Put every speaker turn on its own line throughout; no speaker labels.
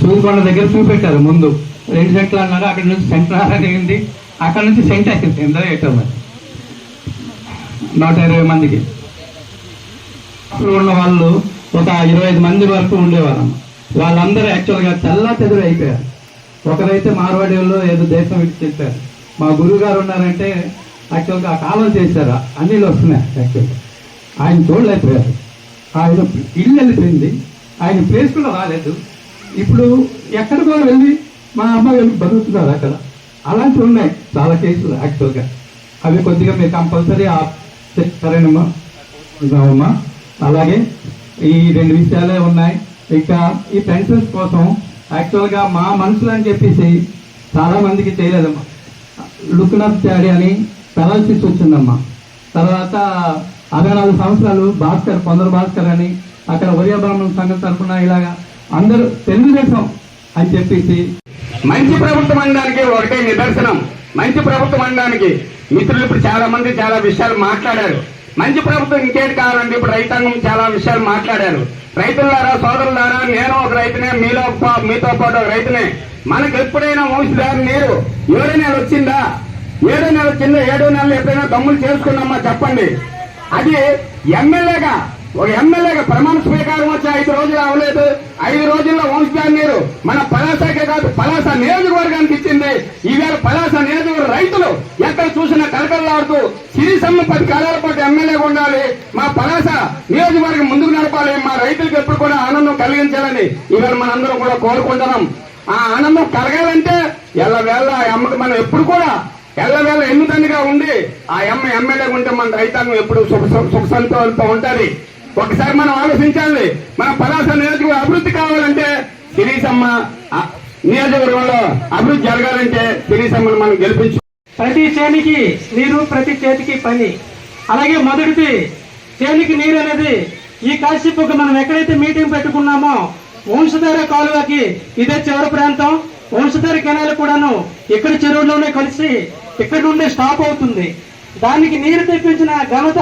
సూదికొండ దగ్గర చూపెట్టారు ముందు. రెండు సెంట్లు అన్నారు అక్కడ నుంచి సెంటర్ అయింది. అక్కడ నుంచి సెంట్ అయింది ఎందరో ఎటో మరి. నూట ఇరవై మందికి. అప్పుడు ఉన్న వాళ్ళు ఒక ఇరవై ఐదు మంది వరకు ఉండేవాళ్ళం. వాళ్ళందరూ యాక్చువల్గా తెల్లా చెదురు అయిపోయారు. ఒకరైతే మార్వాడి వాళ్ళు ఏదో దేశం విడిచి చెప్పారు. మా గురువు గారు ఉన్నారంటే యాక్చువల్గా ఆ కాలం చేశారు అన్నిలు వస్తున్నాయి యాక్చువల్గా ఆయన చూడలేకపోయారు ఆయన ఇల్లు వెళ్ళిపోయింది. ఆయన ప్లేస్ కూడా రాలేదు. ఇప్పుడు ఎక్కడికో వెళ్ళి మా అమ్మాయి వెళ్ళి బతుకుతున్నారు అక్కడ. అలాంటివి ఉన్నాయి చాలా కేసులు యాక్చువల్గా అవి కొద్దిగా మీరు కంపల్సరీ చెప్తారేనమ్మా అమ్మా అలాగే ఈ రెండు విషయాలే ఉన్నాయి. ఇక ఈ పెన్షన్స్ కోసం యాక్చువల్గా మా మనుషులు అని చెప్పేసి చాలామందికి చేయలేదమ్మా. లుక్నప్ డాడీ అని పెరాలసిస్ వచ్చిందమ్మా. తర్వాత అరవై నాలుగు సంవత్సరాలు భాస్కర్ కొందరు భాస్కర్ అని అక్కడ ఒరియా బ్రాహ్మణ సంఘం తరఫున ఇలాగా అందరూ తెలుగుదేశం అని చెప్పేసి
మంచి ప్రభుత్వం అనడానికి ఒకటే నిదర్శనం. మంచి ప్రభుత్వం అనడానికి మిత్రులు ఇప్పుడు చాలా మంది చాలా విషయాలు మాట్లాడారు. మంచి ప్రభుత్వం ఇంకేంటి కావాలంటే ఇప్పుడు రైతాంగం చాలా విషయాలు మాట్లాడారు. రైతులారా సోదరులారా నేను ఒక రైతునే మీలో మీతో పాటు ఒక రైతునే. మనకు ఎప్పుడైనా వంశధారి నీరు. ఏడో నెల వచ్చిందా? ఏడో నెల వచ్చిందా ఏడో నెలలు ఎప్పుడైనా దమ్ములు చేసుకున్నామా? చెప్పండి. అది ఎమ్మెల్యేగా ఒక ఎమ్మెల్యేగా ప్రమాణ స్వీకారం వచ్చి ఐదు రోజులు అవ్వలేదు. ఐదు రోజుల్లో వంశాన్ని మీరు మన పలాసకే కాదు పలాస నియోజకవర్గానికి ఇచ్చింది. ఈవేళ పలాస నియోజకవర్గ రైతులు ఎక్కడ చూసినా కలకలలాడుతూ సిరిసమ్మ పది కాలాల పాటు ఎమ్మెల్యేగా ఉండాలి. మా పలాస నియోజకవర్గం ముందుకు నడపాలి. మా రైతులకు ఎప్పుడు కూడా ఆనందం కలిగించాలని ఈవేళ మనందరం కూడా కోరుకుంటున్నాం. ఆ ఆనందం కలగాలంటే ఎలా వేళ ఆ మనం ఎప్పుడు కూడా ఎల్లవేళ ఎన్నుదండిగా ఉండి ఆ ఎమ్మె ఎమ్మెల్యే ఉంటే మన రైతాంగం ఎప్పుడు సుఖ సుఖ సంతోషంతో ఉంటుంది. ఒకసారి మనం ఆలోచించాలి. మన పలాస నియోజకవర్గం అభివృద్ధి కావాలంటే సిరీసమ్మ నియోజకవర్గంలో అభివృద్ధి జరగాలంటే సిరీసమ్మను మనం గెలిపించు
ప్రతి చేనికి నీరు ప్రతి చేతికి పని. అలాగే మొదటిది చేనికి నీరు అనేది ఈ కాశీపుకు మనం ఎక్కడైతే మీటింగ్ పెట్టుకున్నామో వంశధార కాలువకి ఇదే చివరి ప్రాంతం. వంశధార కెనాలు కూడాను ఇక్కడ చెరువులోనే కలిసి ఇక్కడ నుండి స్టాప్ అవుతుంది. దానికి నీరు తెప్పించిన ఘనత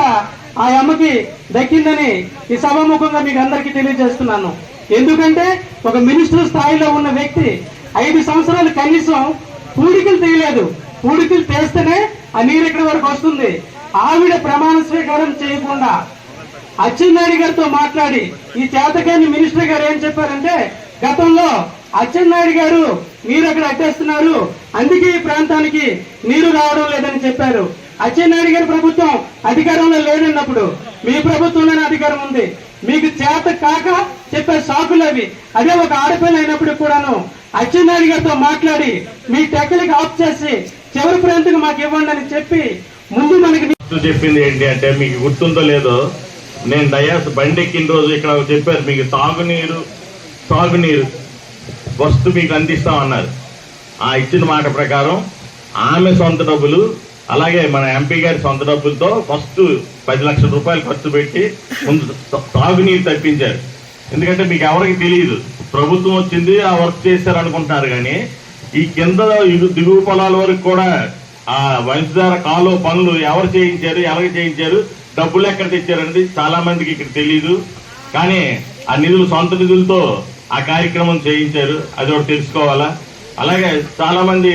ఆ అమ్మకి దక్కిందని ఈ సభాముఖంగా మీకు అందరికీ తెలియజేస్తున్నాను. ఎందుకంటే ఒక మినిస్టర్ స్థాయిలో ఉన్న వ్యక్తి ఐదు సంవత్సరాలు కనీసం పూడికలు తీయలేదు. పూడికలు తీస్తేనే ఆ నీరు ఇక్కడి వరకు వస్తుంది. ఆవిడ ప్రమాణ స్వీకారం చేయకుండా అచ్చెన్నాయుడు గారితో మాట్లాడి ఈ చేతకాని మినిస్టర్ గారు ఏం చెప్పారంటే గతంలో అచ్చెన్నాయుడు గారు మీరు అక్కడ అట్టేస్తున్నారు అందుకే ఈ ప్రాంతానికి నీరు రావడం లేదని చెప్పారు. అచ్చెన్నాయుడు గారి ప్రభుత్వం అధికారంలో లేదన్నప్పుడు మీ ప్రభుత్వంలోనే అధికారం ఉంది. మీకు చేత కాక చెప్పే సాకులు అవి. అదే ఒక ఆడపిల్ల అయినప్పుడు కూడాను అచ్చెన్నాయుడు గారితో మాట్లాడి మీ టెక్కలకి ఆఫ్ చేసి చివరి ప్రాంతానికి మాకు ఇవ్వండి అని చెప్పి ముందు మనకి
చెప్పింది ఏంటి అంటే మీకు గుర్తుందో లేదో నేను దయాస్ బండి ఎక్కిన రోజు ఇక్కడ చెప్పారు మీకు తాగునీరు తాగునీరు వస్తు మీకు అందిస్తామన్నారు. ఆ ఇచ్చిన మాట ప్రకారం ఆమె సొంత డబ్బులు అలాగే మన ఎంపీ గారి సొంత డబ్బులతో ఫస్ట్ పది లక్షల రూపాయలు ఖర్చు పెట్టి ముందు తాగునీరు తప్పించారు. ఎందుకంటే మీకు ఎవరికి తెలియదు. ప్రభుత్వం వచ్చింది ఆ వర్క్ చేశారు అనుకుంటున్నారు కానీ ఈ కింద దిగువ పొలాల వరకు కూడా ఆ వంశధార కాలువ పనులు ఎవరు చేయించారు ఎవరికి చేయించారు డబ్బులు ఎక్కడ తెచ్చారండి చాలా మందికి ఇక్కడ తెలియదు కానీ ఆ నిధులు సొంత నిధులతో ఆ కార్యక్రమం చేయించారు. అది ఒకటి తెలుసుకోవాలా? అలాగే చాలా మంది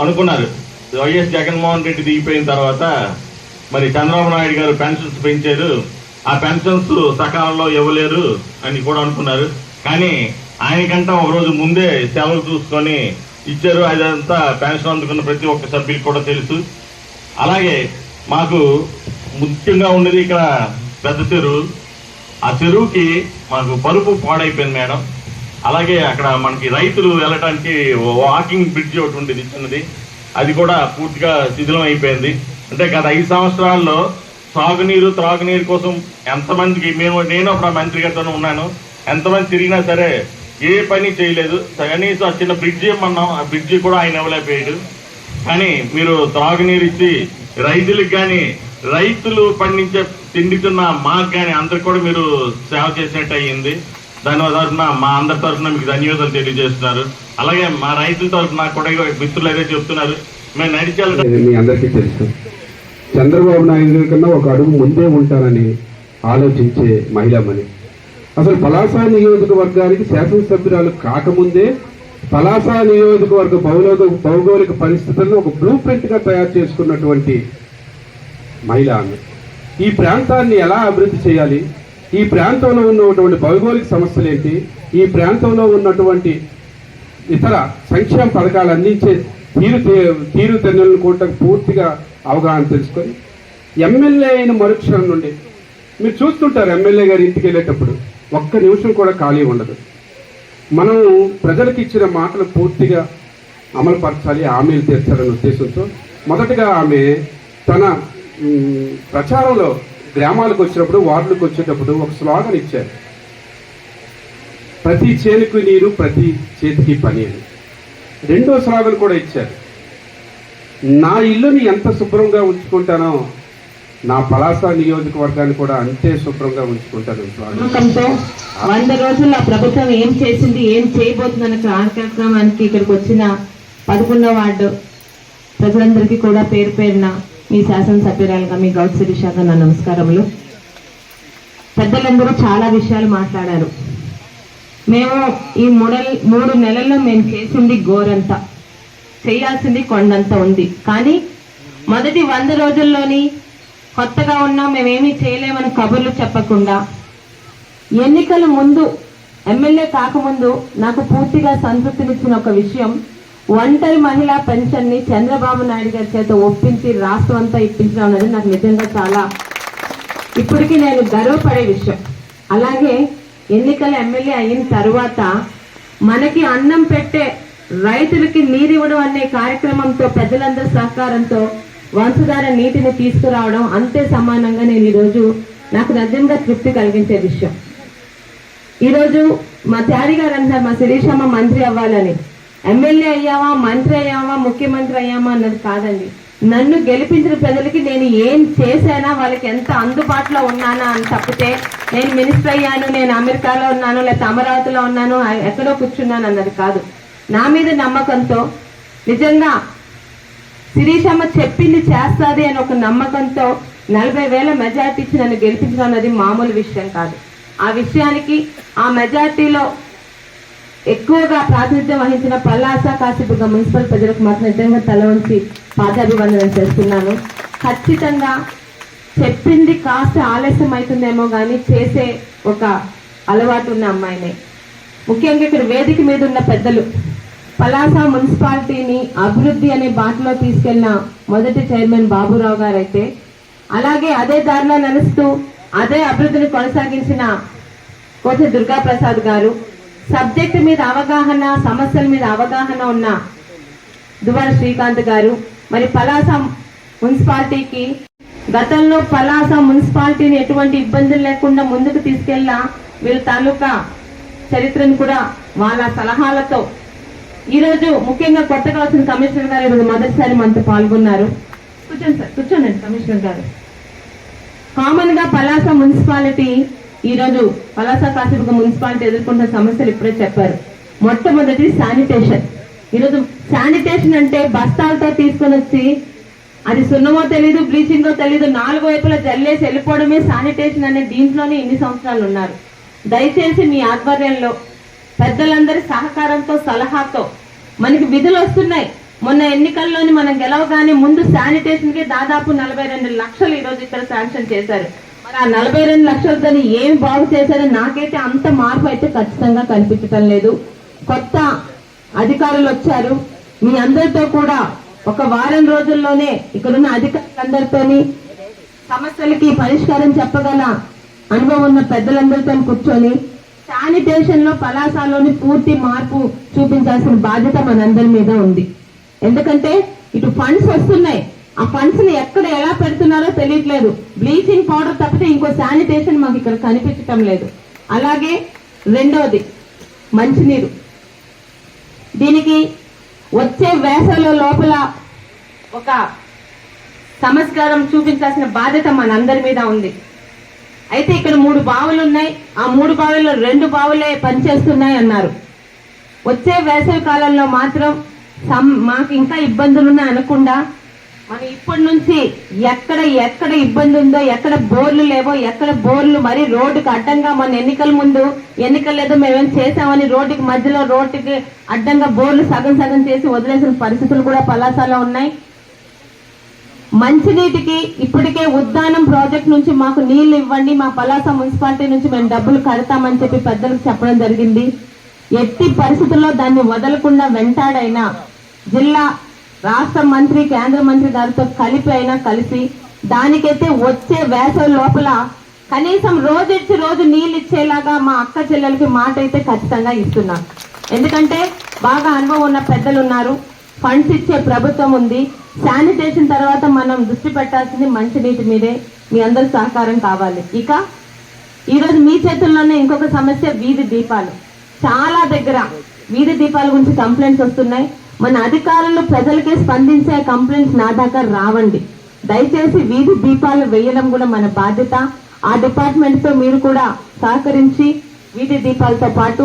అనుకున్నారు వైఎస్ జగన్మోహన్ రెడ్డి దిగిపోయిన తర్వాత మరి చంద్రబాబు నాయుడు గారు పెన్షన్స్ పెంచారు ఆ పెన్షన్స్ సకాలంలో ఇవ్వలేరు అని కూడా అనుకున్నారు. కానీ ఆయనకంటే ఒక రోజు ముందే సెలవు చూసుకొని ఇచ్చారు అదంతా పెన్షన్ అందుకున్న ప్రతి ఒక్క సభ్యులకు కూడా తెలుసు. అలాగే మాకు ముఖ్యంగా ఉండేది ఇక్కడ పెద్ద చెరువు. ఆ చెరువుకి మాకు పరుపు పాడైపోయింది మేడం. అలాగే అక్కడ మనకి రైతులు వెళ్ళటానికి వాకింగ్ బ్రిడ్జ్ ఒకటి ఉండేది చిన్నది. అది కూడా పూర్తిగా శిథిలం అయిపోయింది. అంటే గత ఐదు సంవత్సరాల్లో సాగునీరు త్రాగునీరు కోసం ఎంతమందికి మేము నేను అప్పుడు ఆ మంత్రి గారితోనే ఉన్నాను. ఎంతమంది తిరిగినా సరే ఏ పని చేయలేదు. కనీసం ఆ చిన్న బ్రిడ్జ్ ఇమ్మన్నాం ఆ బ్రిడ్జ్ కూడా ఆయన ఇవ్వలేకపోయాడు. కానీ మీరు త్రాగునీరు ఇచ్చి రైతులకు కానీ రైతులు పండించే తిండి తిన్న మాకు కానీ అందరికి కూడా మీరు సేవ చేసినట్టు అయ్యింది. దాని తరఫున మా అందరి తరఫున మీకు ధన్యవాదాలు తెలియజేస్తున్నారు. అలాగే మా రైతుల తరఫున కూడా మిత్రులు అయితే చెప్తున్నారు. మేము నడిచాలి
మీ అందరికీ తెలుసు. చంద్రబాబు నాయుడు కన్నా ఒక అడుగు ముందే ఉంటారని ఆలోచించే మహిళమని అసలు పలాస నియోజకవర్గానికి శాసనసభ్యురాలు కాకముందే పలాస నియోజకవర్గ భౌగోళిక భౌగోళిక పరిస్థితులను ఒక బ్లూ ప్రింట్గా తయారు చేసుకున్నటువంటి మహిళ ఆమె. ఈ ప్రాంతాన్ని ఎలా అభివృద్ధి చేయాలి? ఈ ప్రాంతంలో ఉన్నటువంటి భౌగోళిక సమస్యలు ఏంటి? ఈ ప్రాంతంలో ఉన్నటువంటి ఇతర సంక్షేమ పథకాలు అందించే తీరు తీరు తెన్నులను కూడా పూర్తిగా అవగాహన తెలుసుకొని ఎమ్మెల్యే అయిన మరుక్షణం నుండి మీరు చూస్తుంటారు ఎమ్మెల్యే గారి ఇంటికి వెళ్ళేటప్పుడు ఒక్క నిమిషం కూడా ఖాళీ ఉండదు. మనం ప్రజలకు ఇచ్చిన మాటలు పూర్తిగా అమలుపరచాలి హామీలు తీర్చాలనే ఉద్దేశంతో మొదటగా ఆమె తన ప్రచారంలో గ్రామాలకు వచ్చినప్పుడు వార్డులకు వచ్చేటప్పుడు ఒక స్లోగన్ ఇచ్చారు. ప్రతి చేనుకు నీరు ప్రతి చేతికి పని అని రెండో స్లోగన్ కూడా ఇచ్చారు. నా ఇల్లుని ఎంత శుభ్రంగా ఉంచుకుంటానో నా పలాస నియోజకవర్గాన్ని కూడా అంతే శుభ్రంగా ఉంచుకుంటాను
వంద రోజుల్లో ఆ ప్రభుత్వం ఏం చేసింది ఏం చేయబోతుందన్న కార్యక్రమానికి ఇక్కడికి వచ్చిన పదకొండవ వార్డు ప్రజలందరికీ కూడా పేరు పేరున మీ శాసనసభ్యురాలుగా మీ గౌడ్ శిరీషాక నా నమస్కారములు. పెద్దలందరూ చాలా విషయాలు మాట్లాడారు. మేము ఈ మూడల్ మూడు నెలల్లో మేము చేసింది గోరంతా. చేయాల్సింది కొండంత ఉంది. కానీ మొదటి వంద రోజుల్లోని కొత్తగా ఉన్నా మేమేమీ చేయలేమని కబుర్లు చెప్పకుండా ఎన్నికల ముందు ఎమ్మెల్యే కాకముందు నాకు పూర్తిగా సంతృప్తినిచ్చిన ఒక విషయం ఒంటరి మహిళా పెన్షన్ని చంద్రబాబు నాయుడు గారి చేత ఒప్పించి రాష్ట్రం అంతా ఇప్పించడం అనేది నాకు నిజంగా చాలా ఇప్పటికీ నేను గర్వపడే విషయం. అలాగే ఎన్నికల ఎమ్మెల్యే అయిన తర్వాత మనకి అన్నం పెట్టే రైతులకి నీరు ఇవ్వడం అనే కార్యక్రమంతో ప్రజలందరి సహకారంతో వంశధార నీటిని తీసుకురావడం అంతే సమానంగా నేను ఈరోజు నాకు నిజంగా తృప్తి కలిగించే విషయం. ఈరోజు మా త్యాడి గారు అంటారు మా శిరీషమ్మ మంత్రి అవ్వాలని. ఎమ్మెల్యే అయ్యావా మంత్రి అయ్యావా ముఖ్యమంత్రి అయ్యామా అన్నది కాదండి. నన్ను గెలిపించిన ప్రజలకి నేను ఏం చేశానా వాళ్ళకి ఎంత అందుబాటులో ఉన్నానా అని తప్పితే నేను మినిస్టర్ అయ్యాను నేను అమెరికాలో ఉన్నాను లేకపోతే అమరావతిలో ఉన్నాను ఎక్కడో కూర్చున్నాను అన్నది కాదు. నా మీద నమ్మకంతో నిజంగా శిరీషమ్మ చెప్పింది చేస్తుంది అని ఒక నమ్మకంతో నలభై వేల మెజార్టీ ఇచ్చి నన్ను గెలిపించడం అన్నది మామూలు విషయం కాదు. ఆ విషయానికి ఆ మెజార్టీలో ఎక్కువగా ప్రాతినిధ్యం వహించిన పల్లాస కాసిపుగ మున్సిపల్ ప్రజలకు మాత్రం నిజంగా తల వంచి పాదాభివందనం చేస్తున్నాను. ఖచ్చితంగా చెప్పింది కాస్త ఆలస్యం అవుతుందేమో కానీ చేసే ఒక అలవాటు ఉన్న అమ్మాయినే. ముఖ్యంగా ఇక్కడ వేదిక మీద ఉన్న పెద్దలు. పలాస మున్సిపాలిటీని అభివృద్ధి అనే బాటలో తీసుకెళ్ళిన మొదటి చైర్మన్ బాబురావు గారైతే అలాగే అదే దారిలో నడుస్తూ అదే అభివృద్ధిని కొనసాగించిన కోట దుర్గా ప్రసాద్ గారు సబ్జెక్ట్ మీద అవగాహన సమస్యల మీద అవగాహన ఉన్న దువ్వాడ శ్రీకాంత్ గారు. మరి పలాస మున్సిపాలిటీకి గతంలో పలాస మున్సిపాలిటీని ఎటువంటి ఇబ్బందులు లేకుండా ముందుకు తీసుకెళ్ళా వీళ్ళ తాలూకా చరిత్రను కూడా వాళ్ళ సలహాలతో ఈరోజు ముఖ్యంగా కొత్తగా వచ్చిన కమిషనర్ గారు ఈరోజు మొదటిసారి మనతో పాల్గొన్నారు. కూర్చోండి సార్ కూర్చోండి కమిషనర్ గారు. కామన్గా పలాస మున్సిపాలిటీ ఈరోజు పలాస కాశీపురం మున్సిపాలిటీ ఎదుర్కొంటున్న సమస్యలు ఇప్పుడే చెప్పారు. మొట్టమొదటి శానిటేషన్. ఈరోజు శానిటేషన్ అంటే బస్తాలతో తీసుకొని వచ్చి అది సున్నమో తెలీదు బ్లీచింగో తెలీదు నాలుగు వైపులా జల్లేసి వెళ్ళిపోవడమే శానిటేషన్ అనే దీంట్లోనే ఇన్ని సంవత్సరాలు ఉన్నారు. దయచేసి మీ ఆధ్వర్యంలో పెద్దలందరి సహకారంతో సలహాతో మనకి విధులు వస్తున్నాయి. మొన్న ఎన్నికల్లోని మనం గెలవగానే ముందు శానిటేషన్కి దాదాపు నలభై రెండు లక్షలు ఈరోజు ఇక్కడ శాంక్షన్ చేశారు. మరి ఆ నలభై రెండు లక్షలతో ఏం బాగు చేశారని నాకైతే అంత మార్పు అయితే ఖచ్చితంగా కనిపించటం లేదు. కొత్త అధికారులు వచ్చారు. మీ అందరితో కూడా ఒక వారం రోజుల్లోనే ఇక్కడున్న అధికారులందరితోని సమస్యలకి పరిష్కారం చెప్పగల అనుభవం ఉన్న పెద్దలందరితో కూర్చొని శానిటేషన్లో పలాసాలోని పూర్తి మార్పు చూపించాల్సిన బాధ్యత మనందరి మీద ఉంది. ఎందుకంటే ఇటు ఫండ్స్ వస్తున్నాయి. ఆ ఫండ్స్ని ఎక్కడ ఎలా పెడుతున్నారో తెలియట్లేదు. బ్లీచింగ్ పౌడర్ తప్పితే ఇంకో శానిటేషన్ మాకు ఇక్కడ కనిపించటం లేదు. అలాగే రెండవది మంచినీరు. దీనికి వచ్చే వేసవిలో లోపల ఒక సంస్కారం చూపించాల్సిన బాధ్యత మనందరి మీద ఉంది. అయితే ఇక్కడ మూడు బావులు ఉన్నాయి. ఆ మూడు బావుల్లో రెండు బావులే పనిచేస్తున్నాయి అన్నారు. వచ్చే వేసవి కాలంలో మాత్రం మాకు ఇంకా ఇబ్బందులు ఉన్నాయి అనకుండా మనం ఇప్పటి నుంచి ఎక్కడ ఎక్కడ ఇబ్బంది ఉందో ఎక్కడ బోర్లు లేవో ఎక్కడ బోర్లు మరి రోడ్డుకి అడ్డంగా మన ఎన్నికల ముందు ఎన్నికలు లేదో మేమేం చేసామని రోడ్డుకి మధ్యలో రోడ్డుకి అడ్డంగా బోర్లు సగం సగం చేసి వదిలేసిన పరిస్థితులు కూడా పలాసాలో ఉన్నాయి. మంచినీటికి ఇప్పటికే ఉద్దానం ప్రాజెక్ట్ నుంచి మాకు నీళ్ళు ఇవ్వండి మా పలాస మున్సిపాలిటీ నుంచి మేము డబ్బులు కడతామని చెప్పి పెద్దలకు చెప్పడం జరిగింది. ఎట్టి పరిస్థితుల్లో దాన్ని వదలకుండా వెంటాడైనా జిల్లా రాష్ట్ర మంత్రి కేంద్ర మంత్రి గారితో కలిపి అయినా కలిసి దానికైతే వచ్చే వేసవి లోపల కనీసం రోజు ఇచ్చి రోజు నీళ్ళు ఇచ్చేలాగా మా అక్క చెల్లెలకి మాట అయితే ఖచ్చితంగా ఇస్తున్నాం ఎందుకంటే బాగా అనుభవం ఉన్న పెద్దలు ఉన్నారు. ఫండ్స్ ఇచ్చే ప్రభుత్వం ఉంది. శానిటేషన్ తర్వాత మనం దృష్టి పెట్టాల్సింది మంచినీటి మీదే. మీ అందరి సహకారం కావాలి. ఇక ఈరోజు మీ చేతుల్లోనే ఇంకొక సమస్య వీధి దీపాలు. చాలా దగ్గర వీధి దీపాల గురించి కంప్లైంట్స్ వస్తున్నాయి. మన అధికారులు ప్రజలకే స్పందించే కంప్లైంట్స్ నా దాకా రావండి. దయచేసి వీధి దీపాలు వేయడం కూడా మన బాధ్యత. ఆ డిపార్ట్మెంట్తో మీరు కూడా సహకరించి వీధి దీపాలతో పాటు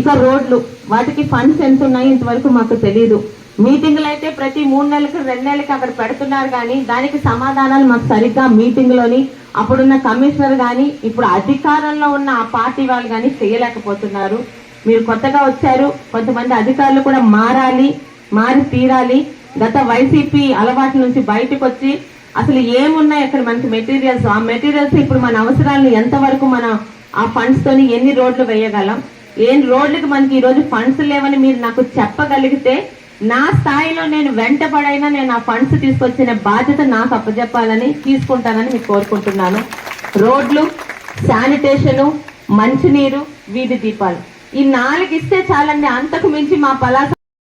ఇక రోడ్లు వాటికి ఫండ్స్ ఎంత ఉన్నాయి ఇంతవరకు మాకు తెలియదు మీటింగ్లు అయితే ప్రతి మూడు నెలలకు రెండు నెలలకు అక్కడ పెడుతున్నారు కానీ దానికి సమాధానాలు మాకు సరిగ్గా మీటింగ్లోని అప్పుడున్న కమిషనర్ కానీ ఇప్పుడు అధికారంలో ఉన్న ఆ పార్టీ వాళ్ళు కానీ చేయలేకపోతున్నారు. మీరు కొత్తగా వచ్చారు కొంతమంది అధికారులు కూడా మారాలి మారి తీరాలి. గత వైసీపీ అలవాట్ల నుంచి బయటకు వచ్చి అసలు ఏమున్నాయి అక్కడ మనకి మెటీరియల్స్? ఆ మెటీరియల్స్ ఇప్పుడు మన అవసరాలను ఎంతవరకు మన ఆ ఫండ్స్ తోని ఎన్ని రోడ్లు వేయగలం? ఏం రోడ్లకు మనకి ఈరోజు ఫండ్స్ లేవని మీరు నాకు చెప్పగలిగితే నా స్థాయిలో నేను వెంటబడైనా నేను ఆ ఫండ్స్ తీసుకొచ్చిన బాధ్యత నాకు అప్పచెప్పాలని తీసుకుంటానని మీకు కోరుకుంటున్నాను. రోడ్లు శానిటేషను మంచినీరు వీధి దీపాలు. ఈ నాలుగు ఇస్తే చాలండి అంతకు మించి మా పలాస